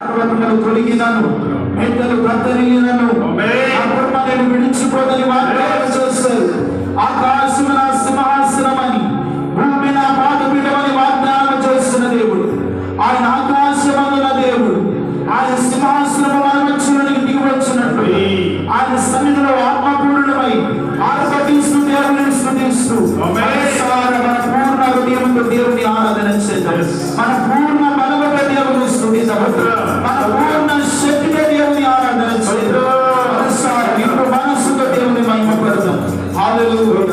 తొలగినను. పెద్దలు కత్తరిగినను అప్పుడు నేను విడిచిపోదని వాగ్దానం చేస్తారు. ఆకాశం నా సింహ Aleluia.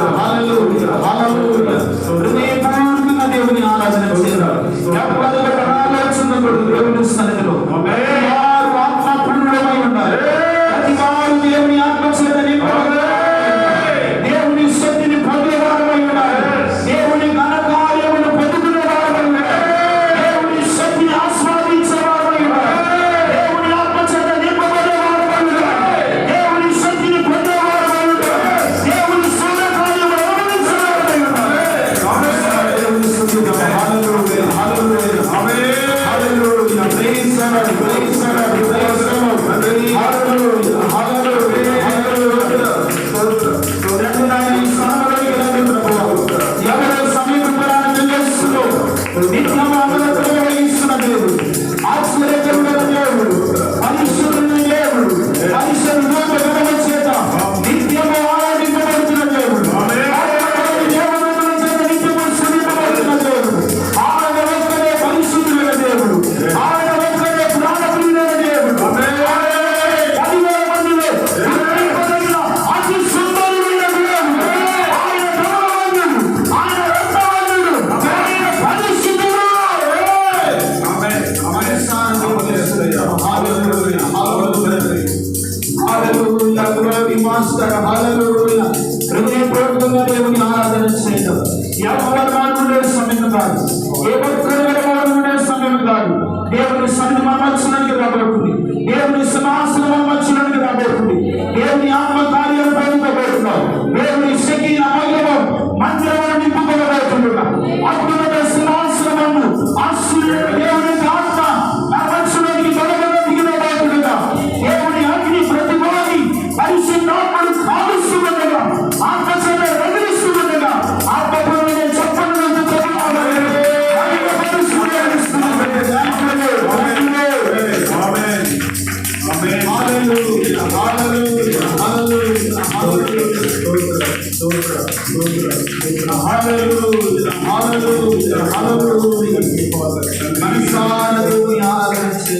మనసారదు ఆదరించే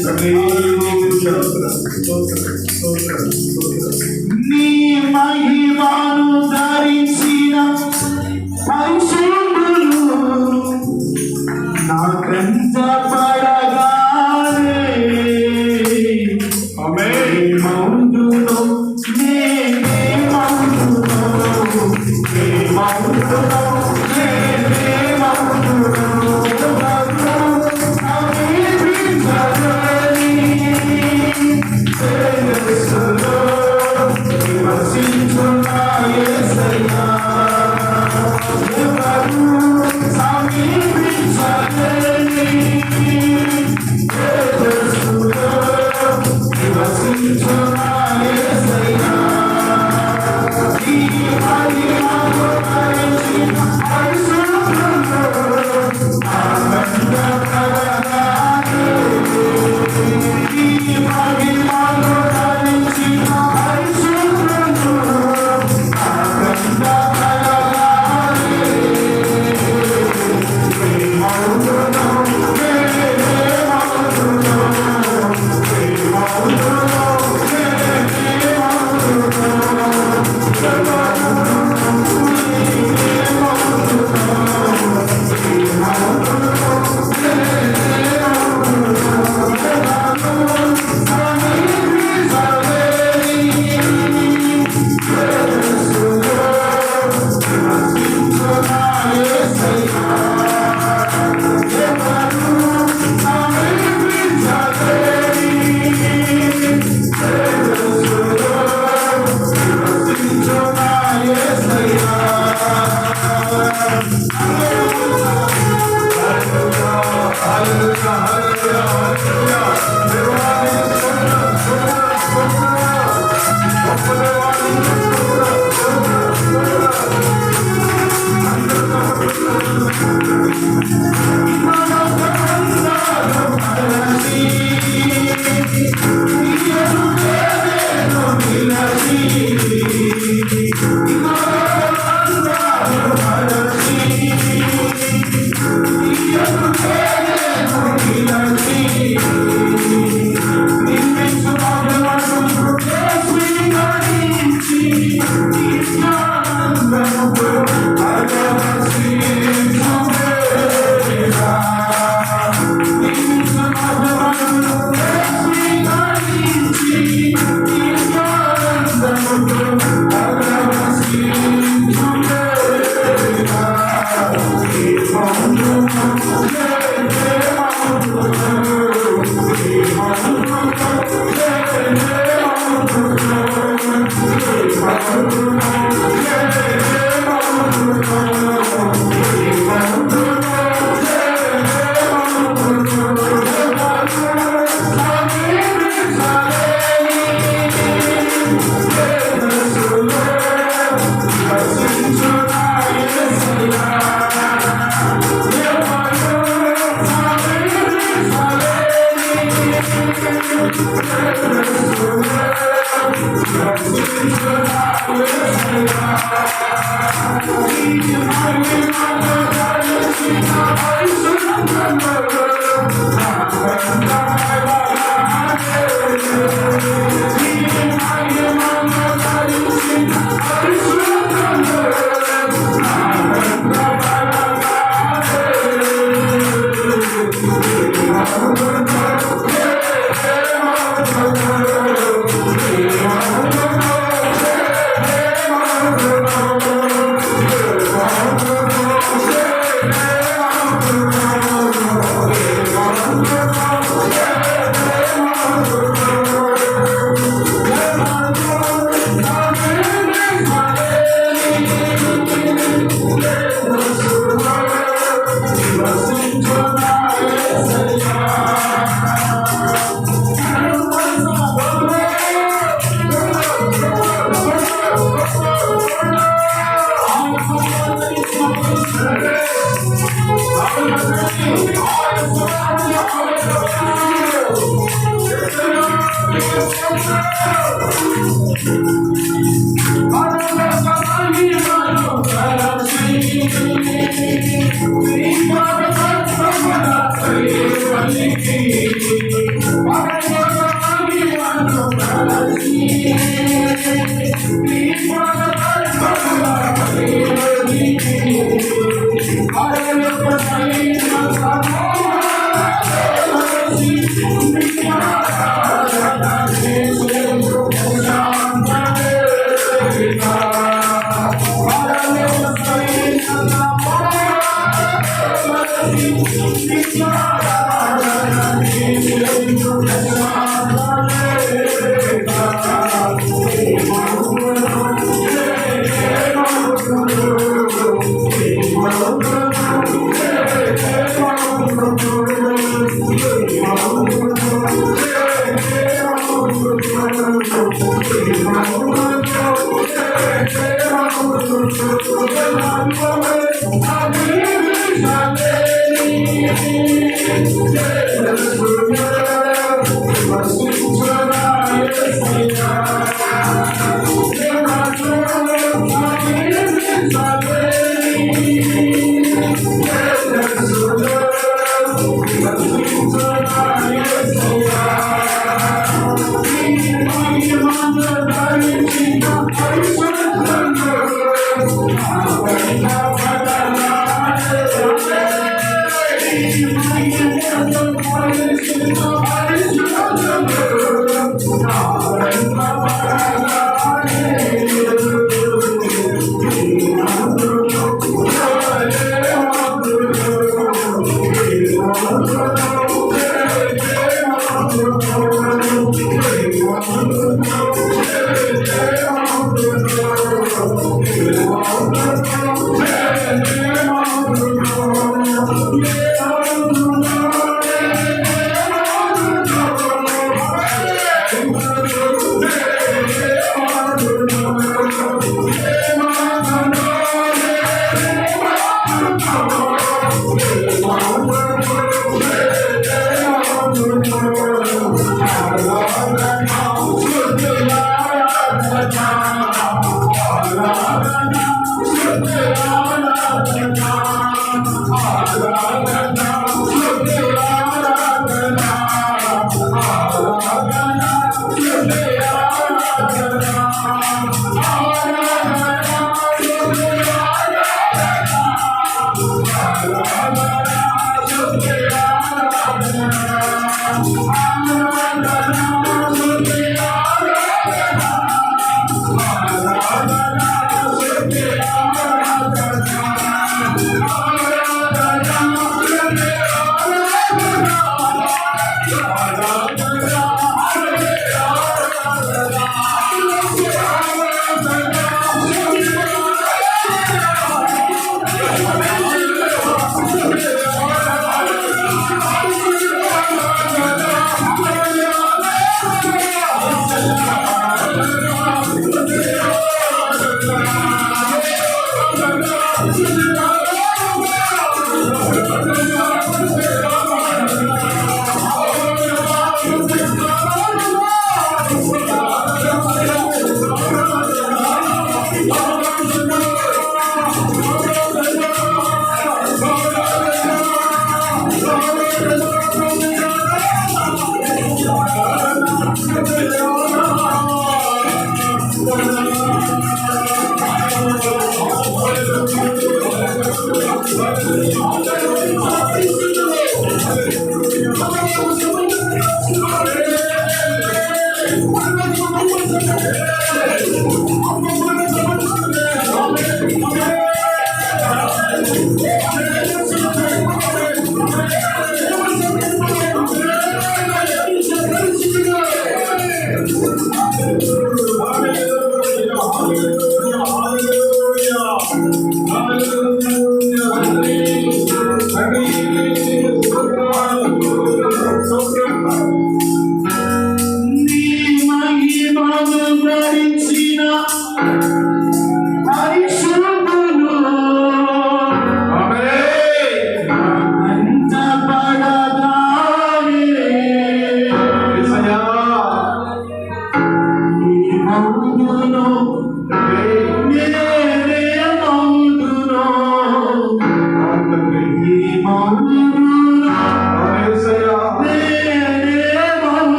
Thank you.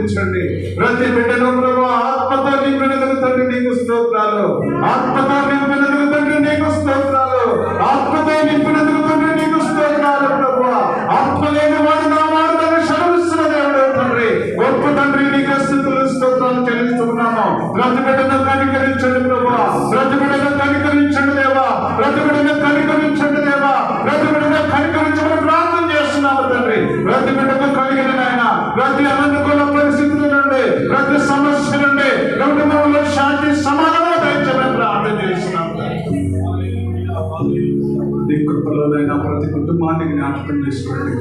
ఆశీర్వదించండి. ప్రతి బిడ్డను ప్రభు ఆత్మతో నింపినందుకు తండ్రి నీకు స్తోత్రాలు. ఆత్మతో నింపినందుకు తండ్రి నీకు స్తోత్రాలు. ఆత్మతో నింపినందుకు తండ్రి నీకు స్తోత్రాలు ప్రభు. ఆత్మ లేని వాడు నా వాడు శ్రమిస్తున్న దేవుడు తండ్రి. గొప్ప తండ్రి నీకు స్థుతులు స్తోత్రాలు చెల్లిస్తున్నాను ప్రతి బిడ్డను కనికరించండి ప్రభు. ప్రతి బిడ్డను కనికరించండి దేవా. ప్రతి బిడ్డను కనికరించండి దేవా. ప్రతి బిడ్డను కనికరించమని ప్రార్థన చేస్తున్నాను తండ్రి. ప్రతి బిడ్డకు కలిగిన ఆయన ప్రతి అనంత కుటుంబంలోనైనా ప్రతి కుటుంబాన్ని జ్ఞాపకం చేసుకోండి.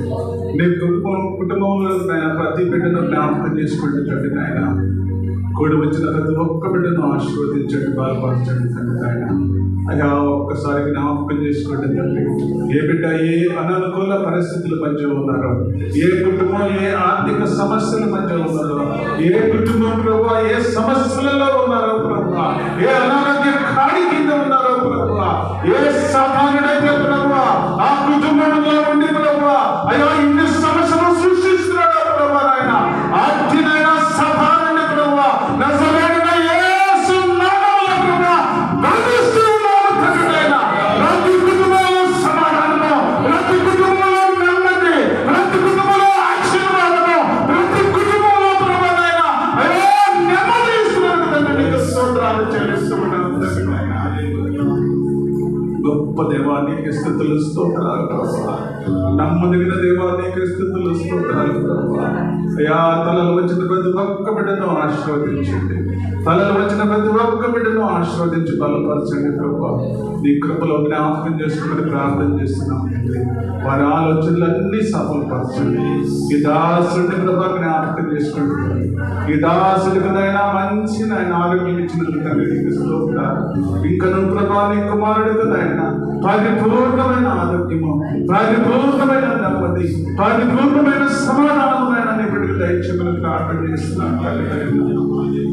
మీ కుటుంబం కుటుంబంలో ప్రతి బిడ్డను జ్ఞాపకం చేసుకోండి తండ్రి నాయన. కూడి వచ్చిన ప్రతి ఒక్క బిడ్డను ఆశీర్వదించండి బలపరచండి తండ్రి నాయన. అయ్యా ఒక్కసారి జ్ఞాపకం చేసుకోండి తండ్రి. ఏ బిడ్డ ఏ అననుకూల పరిస్థితుల మధ్య ఉన్నారో ఏ కుటుంబం ఏ ఆర్థిక సమస్యల మధ్య ఉన్నారో ఏ కుటుంబం ప్రభు ఏ సమస్యలలో ఉన్నారో ప్రభు ఏ అనారోగ్య ఖాళీ కింద ఉన్నారో ప్రభు ఏ సాధారణైతే నమ్మదగిన దేవానికి స్థుతులు స్తోత్రాలు అయ్యా తలలు వచ్చిన ప్రతి ఒక్క బిడ్డను ఆశీర్వదించండి. తలలు వచ్చిన ప్రతి ఒక్క బిడ్డను ఆశీర్వదించి బలపరచండి ప్రభా. నీ కృపలో జ్ఞాపకం చేసుకుని ప్రార్థన చేస్తున్నాం తండ్రి. వారి ఆలోచనలన్నీ సఫలపరచండి. ఈ దాసుడిని ప్రభా జ్ఞాపకం చేసుకుంటున్నాను ఈ దాసుడికినైనా మంచి నాయన ఆరోగ్యం ఇచ్చినందుకు తండ్రి నీకు స్తోత్రాలు. ఇంకా నువ్వు ప్రభా నీ కుమారుడికి నాయన పరిపూర్ణమైన ఆరోగ్యము పరిపూర్ణమైన నెమ్మది పరిపూర్ణమైన సమాధానం నాయన దయచేమని ప్రార్థన చేస్తున్నాను.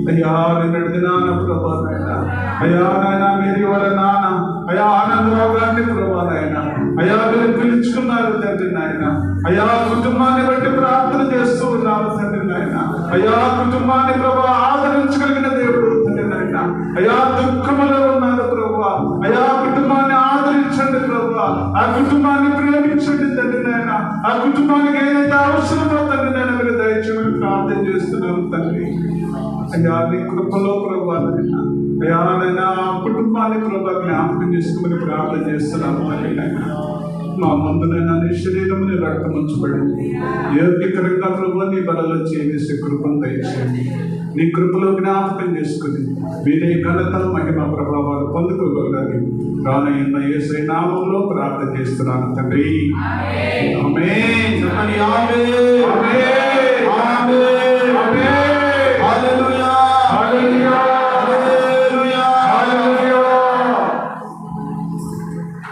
అయ్యా నిన్నటి దినాన ప్రభా అయ్యా నాయన మీరు ఎవరి నాన్న అయ్యా ఆనందరావు గారిని ప్రభా అయ్యా మీరు పిలుచుకున్నారు తండ్రి నాయన అయ్యా కుటుంబాన్ని బట్టి ప్రార్థన చేస్తూ ఉన్నారు తండ్రి నాయన అయ్యా కుటుంబాన్ని ప్రభా ఆదరించగలిగిన దేవుడు తండ్రి నాయన అయ్యా నాయన ఆ కుటుంబానికి ఏదైతే అవసరమో తండ్రి నేను మీరు దయచేయమని ప్రార్థన చేస్తున్నాను తండ్రి. అయ్యా నీ కృపలో ప్రభా అయ్యా నైనా ఆ కుటుంబాన్ని ప్రభావ జ్ఞాపకం చేసుకుని ప్రార్థన చేస్తున్నాను తండ్రి. మా ముందునైనా నీ శరీరముని రక్తం ఉంచబడింది యోగ్యకరంగా ప్రభు నీ బలలో చేసే కృపను దయచేయండి. నీ కృపలో జ్ఞాపకం చేసుకుని మీరే ఘనత మహిమ ప్రభావాలు పొందుకోగలగాలి రానయ్యున్న యేసై నామంలో ప్రార్థన చేస్తున్నాను తండ్రి ఆమేన్. ఆమేన్. ఆమేన్. ఆమేన్.